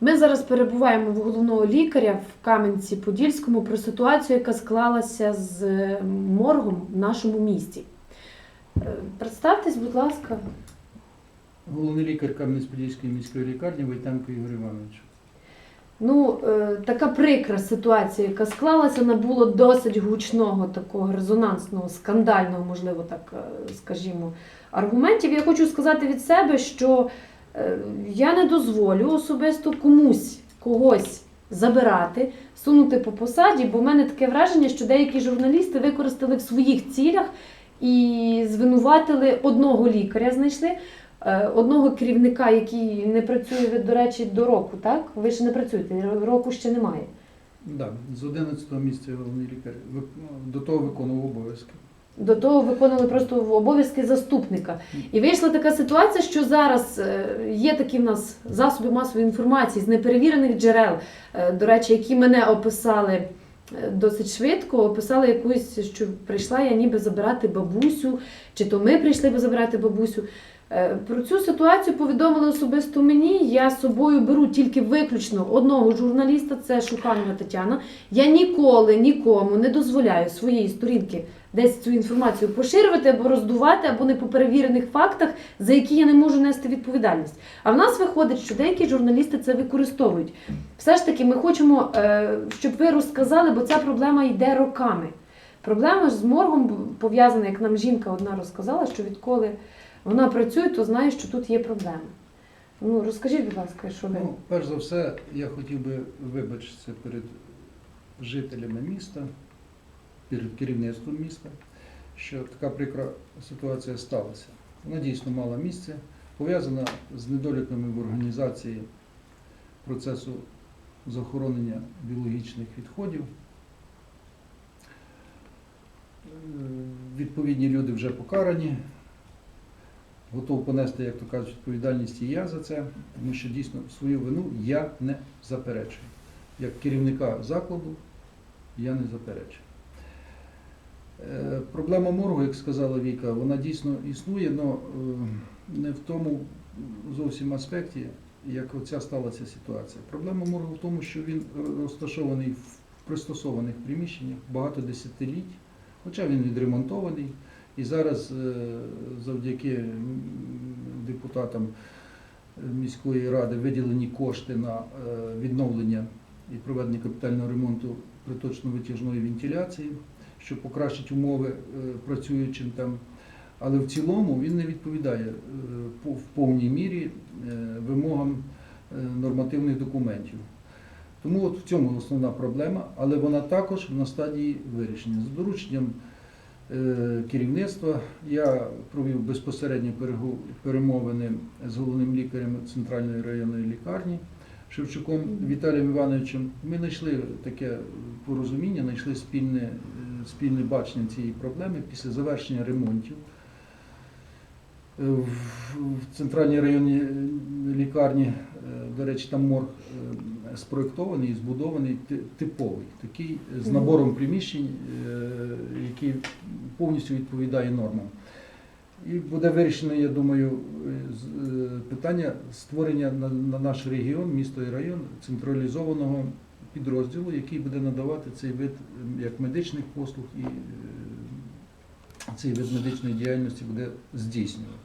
Ми зараз перебуваємо в головного лікаря в Кам'янці-Подільському про ситуацію, яка склалася з е, моргом в нашому місті. Е, Представтесь, будь ласка. Головний лікар Кам'янець-Подільської міської лікарні Войтенко Ігор Іванович. Ну, е, така прикра ситуація, яка склалася, набуло досить гучного, такого резонансного, скандального, можливо, так скажімо, аргументів. Я хочу сказати від себе, що я не дозволю особисто комусь когось забирати, сунути по посаді, бо в мене таке враження, що деякі журналісти використали в своїх цілях і звинуватили одного лікаря, знайшли. е, Одного керівника, який не працює, до речі, до року, так? Ви ще не працюєте, року ще немає. Да, з 11 місця головний лікар ну, до того виконував обов'язки. До того виконували просто обов'язки заступника. І вийшла така ситуація, що зараз е, є такі в нас засоби масової інформації з неперевірених джерел, е, до речі, які мене описали е, досить швидко, описали якусь, що прийшла я ніби забирати бабусю, чи то ми прийшли би забирати бабусю. Е, Про цю ситуацію повідомили особисто мені. Я з собою беру тільки виключно одного журналіста, це Шуханова Тетяна. Я ніколи нікому не дозволяю своєї сторінки десь цю інформацію поширювати або роздувати, або не по перевірених фактах, за які я не можу нести відповідальність. А в нас виходить, що деякі журналісти це використовують. Все ж таки, ми хочемо, е, щоб ви розказали, бо ця проблема йде роками. Проблема з моргом пов'язана, як нам жінка одна розказала, що відколи вона працює, то знає, що тут є проблеми. Ну, розкажіть, будь ласка, що ви. Ну, перш за все, я хотів би вибачитися перед жителями міста, перед керівництвом міста, що така прикра ситуація сталася. Вона дійсно мала місце, пов'язана з недоліками в організації процесу захоронення біологічних відходів. Е, Відповідні люди вже покарані. Готов понести, як то кажуть, відповідальність і я за це, тому що дійсно свою вину я не заперечую. Як керівника закладу я не заперечую. Е, Проблема моргу, як сказала Віка, вона дійсно існує, але не в тому зовсім аспекті, як оця сталася ситуація. Проблема моргу в тому, що він розташований в пристосованих приміщеннях багато десятиліть, хоча він відремонтований. І зараз е, завдяки депутатам міської ради виділені кошти на е, відновлення і проведення капітального ремонту приточно-витяжної вентиляції, що покращить умови е, працюючим там. Але в цілому він не відповідає в повній мірі вимогам нормативних документів. Тому от в цьому основна проблема, але вона також на стадії вирішення. За дорученням керівництва. Я провів безпосередні перемовини з головним лікарем центральної районної лікарні Шевчуком Віталієм Івановичем. Ми знайшли таке порозуміння, знайшли спільне, е, спільне бачення цієї проблеми після завершення ремонтів. Е, В центральній районній е, лікарні, е, до речі, там морг е, спроєктований і збудований типовий, такий з набором приміщень, е, який повністю відповідає нормам. І буде вирішено, я думаю, е, е, питання створення на, на наш регіон, місто і район централізованого підрозділу, який буде надавати цей вид як медичних послуг і цей вид медичної діяльності буде здійснювати.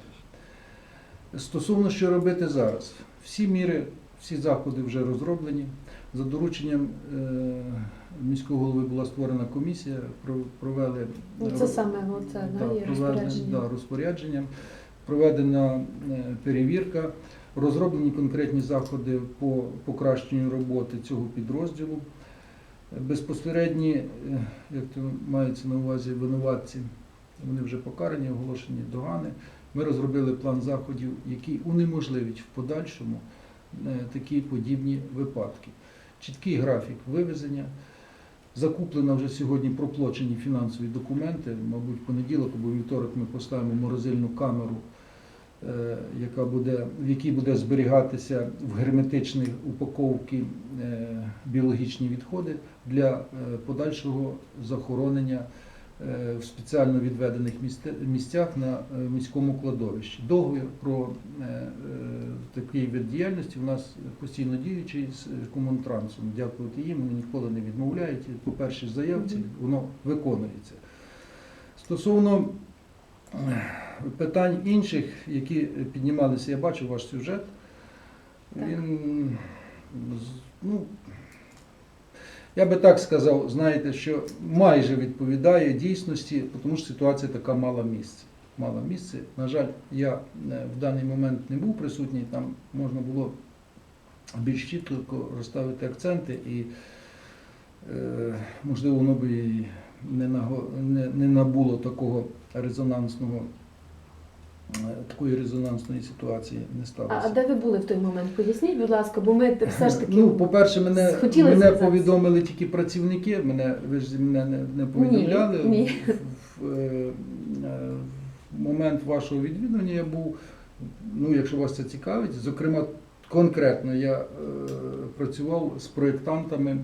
Стосовно що робити зараз, всі міри, всі заходи вже розроблені. За дорученням е, міського голови була створена комісія, провели Ну, це саме оце, да, Да, розпорядження. да, розпорядженням, проведена е, перевірка, розроблені конкретні заходи по покращенню роботи цього підрозділу. Безпосередні, е, як то мається на увазі, винуватці, вони вже покарані, оголошені догани. Ми розробили план заходів, який унеможливить в подальшому такі подібні випадки. Чіткий графік вивезення. Закуплено вже сьогодні проплачені фінансові документи. Мабуть, в понеділок або вівторок ми поставимо морозильну камеру, е, яка буде, в якій буде зберігатися в герметичній упаковці е, біологічні відходи для е, подальшого захоронення е, в спеціально відведених місцях на е, міському кладовищі. Договір про е, е, такий вид діяльності у нас постійно діючий з е, комунтрансом. Дякувати їм, вони ніколи не відмовляють. По першій заявці воно виконується. Стосовно е, питань інших, які піднімалися, я бачив ваш сюжет. Він ну, я би так сказав, знаєте, що майже відповідає дійсності, тому що ситуація така мала місце. Мала місце. На жаль, я е, в даний момент не був присутній, там можна було більш чітко розставити акценти і, е, можливо, воно би і не, набуло такого резонансного, такої резонансної ситуації не сталося. а де ви були в той момент? Поясніть, будь ласка, бо ми все ж таки. Ну, по-перше, мене, мене зв'язатися. повідомили тільки працівники, мене, ви ж мене не, не повідомляли. ні. В, в, е, е, в момент вашого відвідування я був, ну, якщо вас це цікавить, зокрема, конкретно я е, працював з проєктантами, е,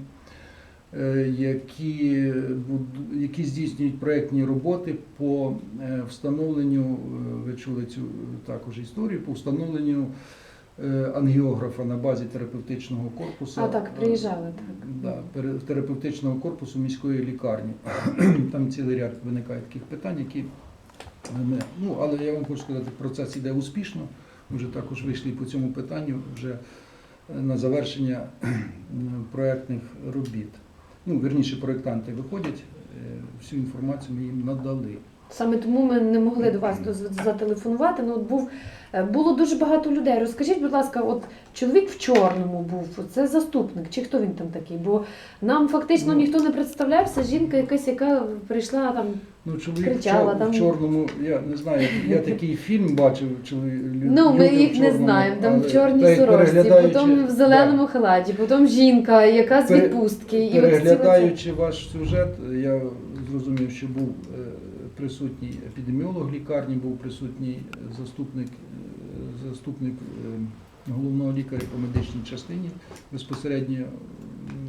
які, буд- які здійснюють проєктні роботи по е, встановленню, е, ви чули цю також історію, по встановленню е, ангіографа на базі терапевтичного корпусу. А так, приїжджали, так. Да, терапевтичного корпусу міської лікарні. Там цілий ряд виникає таких питань, які ми, ну, але я вам хочу сказати, процес іде успішно. Ми вже також вийшли по цьому питанню вже е, на завершення м, проектних робіт. Ну, верніше, проєктанти виходять, е, всю інформацію ми їм надали. Саме тому ми не могли до вас зателефонувати. Ну, от був, е, було дуже багато людей. Розкажіть, будь ласка, от чоловік в чорному був, це заступник, чи хто він там такий? Бо нам фактично Ну. ніхто не представлявся, жінка якась, яка прийшла там. Ну, чоловік Кричала в, чор- там. в чорному, я не знаю, я такий фільм бачив, чоловік. Ну, ми в їх не знаємо. Там але в чорній сорочці, переглядаючи- потім в зеленому халаті, потім жінка, яка з відпустки. І от Переглядаючи ваш сюжет, я зрозумів, що був е, присутній епідеміолог лікарні, був присутній заступник, е, заступник е, головного лікаря по медичній частині, безпосередньо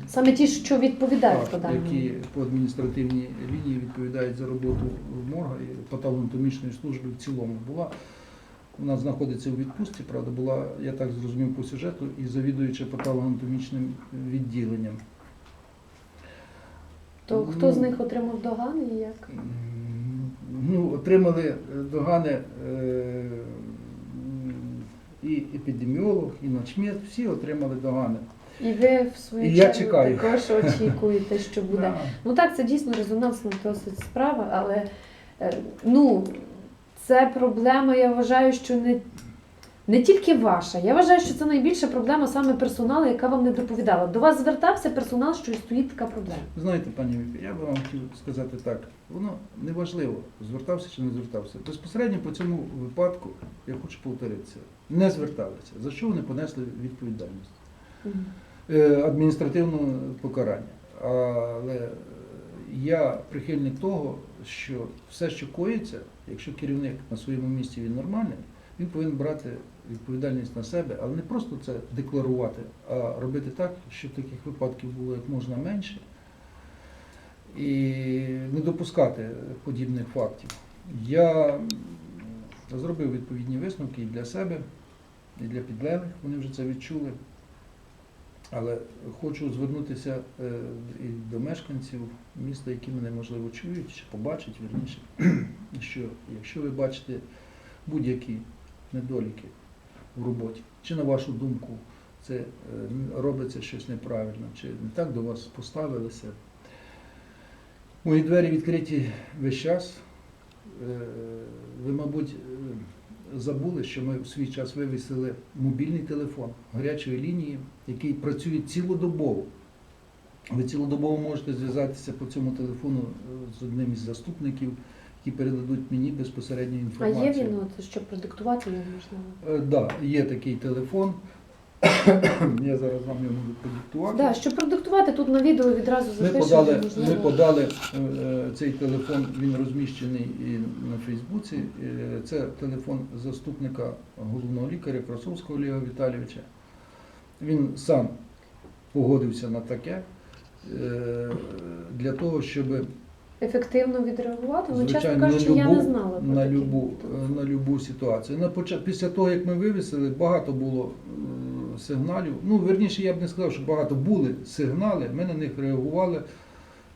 Саме ті, що відповідають по так, даному. які по адміністративній лінії відповідають за роботу морга і патологоанатомічної служби в цілому. Була вона знаходиться у відпустці, правда, була, я так зрозумів по сюжету, і завідуюча патологоанатомічним відділенням. То хто Ну, з них отримав догани і як? Ну, отримали е, догани е, і епідеміолог, і начмет, всі отримали догани. І ви в свою І я чергу чекаю. також очікуєте, що буде. Да. Ну так, це дійсно резонансна досить справа, але е, ну, це проблема, я вважаю, що не, не тільки ваша. Я вважаю, що це найбільша проблема саме персоналу, яка вам не доповідала. До вас звертався персонал, що і стоїть така проблема. Знаєте, пані Віка, я би вам хотів сказати так, воно не важливо, звертався чи не звертався. Безпосередньо по цьому випадку, я хочу повторитися, не зверталися. За що вони понесли відповідальність? Е, адміністративного покарання. Але я прихильник того, що все, що коїться, якщо керівник на своєму місці він нормальний, він повинен брати відповідальність на себе, але не просто це декларувати, а робити так, щоб таких випадків було як можна менше. І не допускати подібних фактів. Я зробив відповідні висновки і для себе, і для підлеглих, вони вже це відчули. Але хочу звернутися е, і до мешканців міста, які мене можливо чують чи побачать вірніше, що якщо ви бачите будь-які недоліки в роботі, чи на вашу думку це е, робиться щось неправильно, чи не так до вас поставилися. Мої двері відкриті весь час. Е, Ви, мабуть, е, забули, що ми в свій час вивісили мобільний телефон гарячої лінії, який працює цілодобово. Ви цілодобово можете зв'язатися по цьому телефону з одним із заступників, які передадуть мені безпосередню А є він, от, щоб продиктувати його можливо? Так, да, є такий телефон. Я зараз вам його можу продиктувати. Да, щоб продиктувати, тут на відео відразу Ми подали, можливо. ми подали е, цей телефон, він розміщений і на Фейсбуці. Е, Це телефон заступника головного лікаря Красовського Олега Віталійовича. Він сам погодився на таке е, для того, щоб ефективно відреагувати? Ну, чесно кажучи, на я не знала про на такі любу, телефони. на любу ситуацію. На почат... Після того, як ми вивісили, багато було е, сигналів. Ну, верніше, я б не сказав, що багато були сигнали, ми на них реагували.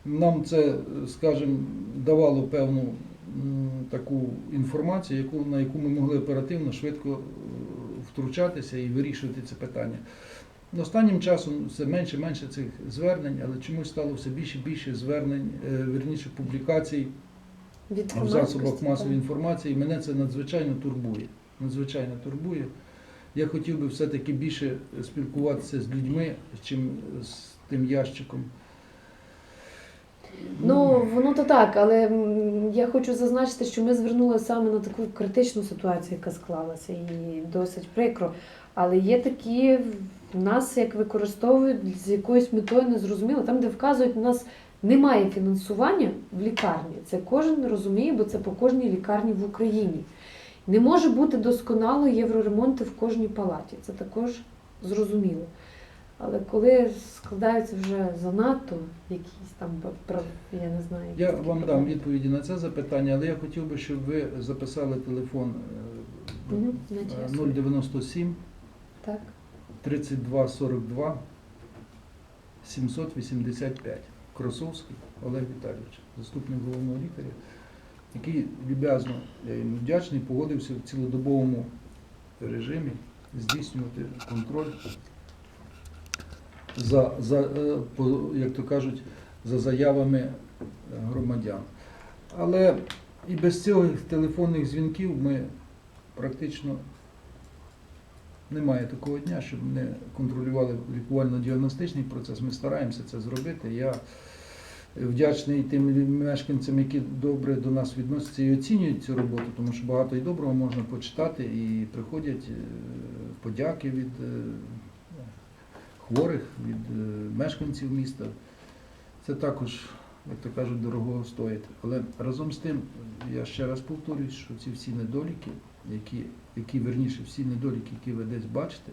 Нам це, е, скажімо, давало певну м, таку інформацію, яку, на яку ми могли оперативно, швидко е, втручатися і вирішувати це питання. Останнім часом все менше і менше цих звернень, але чомусь стало все більше і більше звернень, е, верніше публікацій Від в засобах масової інформації. Мене це надзвичайно турбує. Надзвичайно турбує. Я хотів би все-таки більше спілкуватися з людьми, чим з тим ящиком. Ну, воно то так, але я хочу зазначити, що ми звернули саме на таку критичну ситуацію, яка склалася, і досить прикро. Але є такі нас, як використовують з якоюсь метою незрозуміло, там, де вказують, у нас немає фінансування в лікарні. Це кожен розуміє, бо це по кожній лікарні в Україні. Не може бути досконало євроремонти в кожній палаті. Це також зрозуміло. Але коли складаються вже занадто якісь там я не знаю. Я вам дам відповіді на це запитання, але я хотів би, щоб ви записали телефон е, Мгм, е, наче я 097 Так. 32 42 785. Красовський Олег Віталійович, заступник головного лікаря, який люб'язно, йому вдячний, погодився в цілодобовому режимі здійснювати контроль за, за е, як то кажуть, за заявами е, громадян. Але і без цих телефонних дзвінків ми практично немає такого дня, щоб не контролювали лікувально-діагностичний процес. Ми стараємося це зробити. Я вдячний тим мешканцям, які добре до нас відносяться і оцінюють цю роботу, тому що багато і доброго можна почитати, і приходять е, подяки від е, хворих, від е, мешканців міста. Це також, як то кажуть, дорого стоїть. Але разом з тим, я ще раз повторюсь, що ці всі недоліки, які, які верніше, всі недоліки, які ви десь бачите,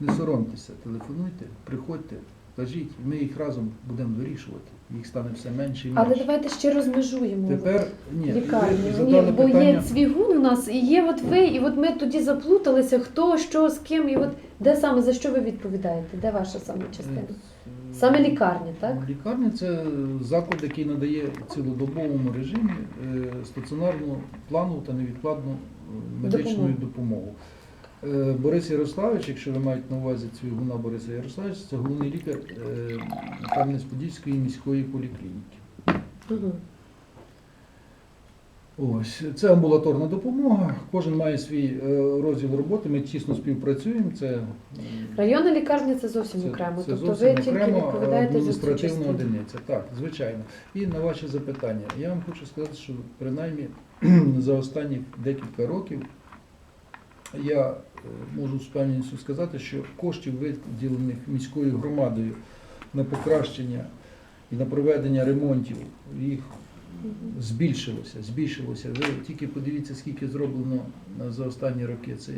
не соромтеся, телефонуйте, приходьте, кажіть, ми їх разом будемо вирішувати. Їх стане все менше і Але давайте ще розмежуємо. Тепер ні, Лікарні. ви Ні, задали бо є цвігун у нас, і є от ви, і от ми тоді заплуталися, хто, що, з ким, і от де саме за що ви відповідаєте? Де ваша саме частина? Саме лікарня, так? Лікарня це заклад, який надає цілодобовому режимі е, стаціонарну планову та невідкладну е, медичну Допомогу. допомогу. Е, Борис Ярославович, якщо ви маєте на увазі цвігуна Бориса Ярославовича, це головний лікар е, Кам'янець-Подільської міської поліклініки. Ось це амбулаторна допомога. Кожен має свій е, розділ роботи. Ми тісно співпрацюємо. Це Районна лікарня це зовсім Це- окремо. це тобто зовсім ви тільки окремо, відповідаєте адміністративна одиниця. Так, звичайно. І на ваші запитання. Я вам хочу сказати, що принаймні за останні декілька років я е, можу з певністю сказати, що коштів, виділених міською громадою на покращення і на проведення ремонтів, їх. Збільшилося, збільшилося. Ви тільки подивіться, скільки зроблено за останні роки. Це і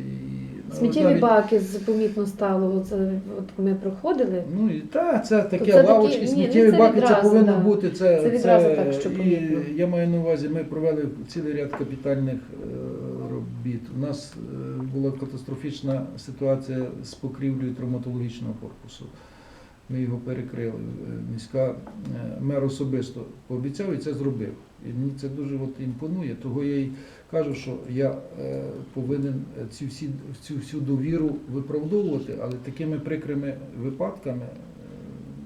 ну, Сміттєві навіть- баки помітно стало. Оце от ми проходили. Ну і та це таке це лавочки, ні, сміттєві це баки, це повинно да. бути. Це, Це відразу так, що і я маю на увазі, ми провели цілий ряд капітальних е, робіт. У нас е, була катастрофічна ситуація з покрівлею травматологічного корпусу. Ми його перекрили. Е, Міська е, мер особисто пообіцяв і це зробив. І мені це дуже от імпонує. Того я й кажу, що я е, повинен ці всі, цю всю довіру виправдовувати, але такими прикрими випадками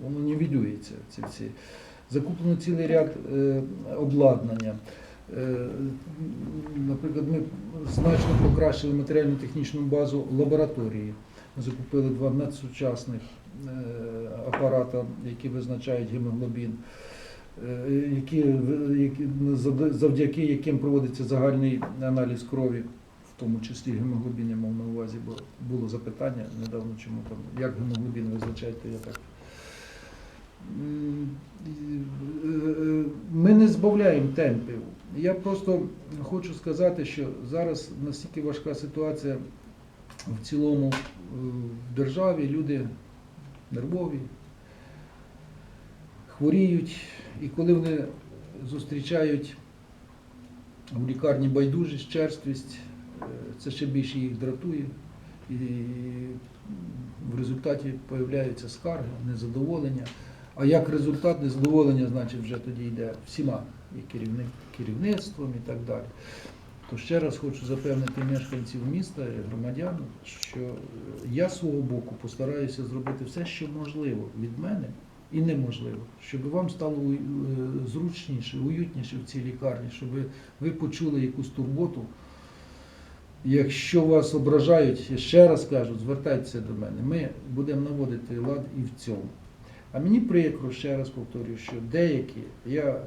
воно нівелюється. Ці всі. Закуплено цілий ряд обладнання. Наприклад, ми значно покращили матеріально-технічну базу лабораторії. Ми закупили два надсучасних е, апарата, які визначають гемоглобін, е, які, які, завдяки яким проводиться загальний аналіз крові, в тому числі гемоглобін я мав на увазі, бо було запитання недавно, чому там, як гемоглобін визначаєте, я так. Е, Ми не збавляємо темпів. Я просто хочу сказати, що зараз настільки важка ситуація в цілому в державі, люди нервові, хворіють, і коли вони зустрічають в лікарні байдужість, черствість, е, це ще більше їх дратує. І в результаті появляються скарги, незадоволення. А як результат незадоволення, значить, вже тоді йде всіма, і керівник, керівництвом і так далі. То ще раз хочу запевнити мешканців міста і громадян, що е, я свого боку постараюся зробити все, що можливо від мене і неможливо, щоб вам стало е, зручніше, уютніше в цій лікарні, щоб ви почули якусь турботу. Якщо вас ображають, ще раз кажу, звертайтеся до мене. Ми будемо наводити лад і в цьому. А мені прикро, ще раз повторюю, що деякі, я, е,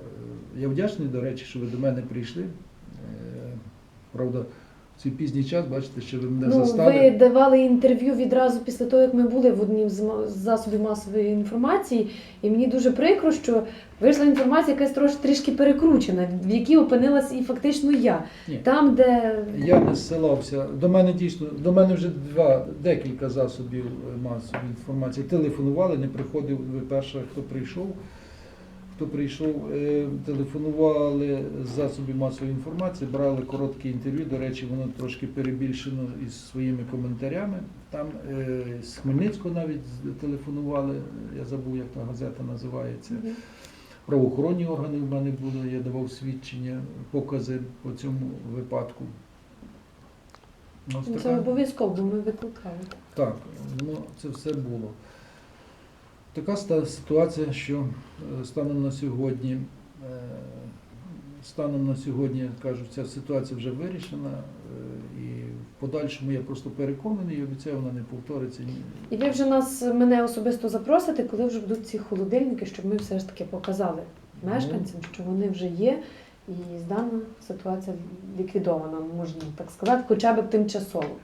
я вдячний, до речі, що ви до мене прийшли. Правда, в цей пізній час, бачите, що ви мене Ну, застали. ви давали інтерв'ю відразу після того, як ми були в однім з засобів масової інформації, і мені дуже прикро, що вийшла інформація, якась трошки трішки перекручена, в якій опинилась і фактично я. Ні. Там, де Я не зсилався. До мене дійсно, до мене вже два, декілька засобів масової інформації телефонували, не приходив, ви перша, хто прийшов. Хто прийшов, е, телефонували з засобів масової інформації, брали коротке інтерв'ю. До речі, воно трошки перебільшено із своїми коментарями. Там е, з Хмельницького навіть телефонували, я забув, як та газета називається. Правоохоронні органи в мене були, я давав свідчення, покази по цьому випадку. Це обов'язково, бо ми викликали. так, ну це все було. Така ситуація, що е, станом на сьогодні, е, станом на сьогодні, як кажуть, ця ситуація вже вирішена. е, І в подальшому я просто переконаний і обіцяю, вона не повториться. Ні. І ви вже нас мене особисто запросите, коли вже будуть ці холодильники, щоб ми все ж таки показали мешканцям, що вони вже є, і дана ситуація ліквідована, можна так сказати, хоча б тимчасово.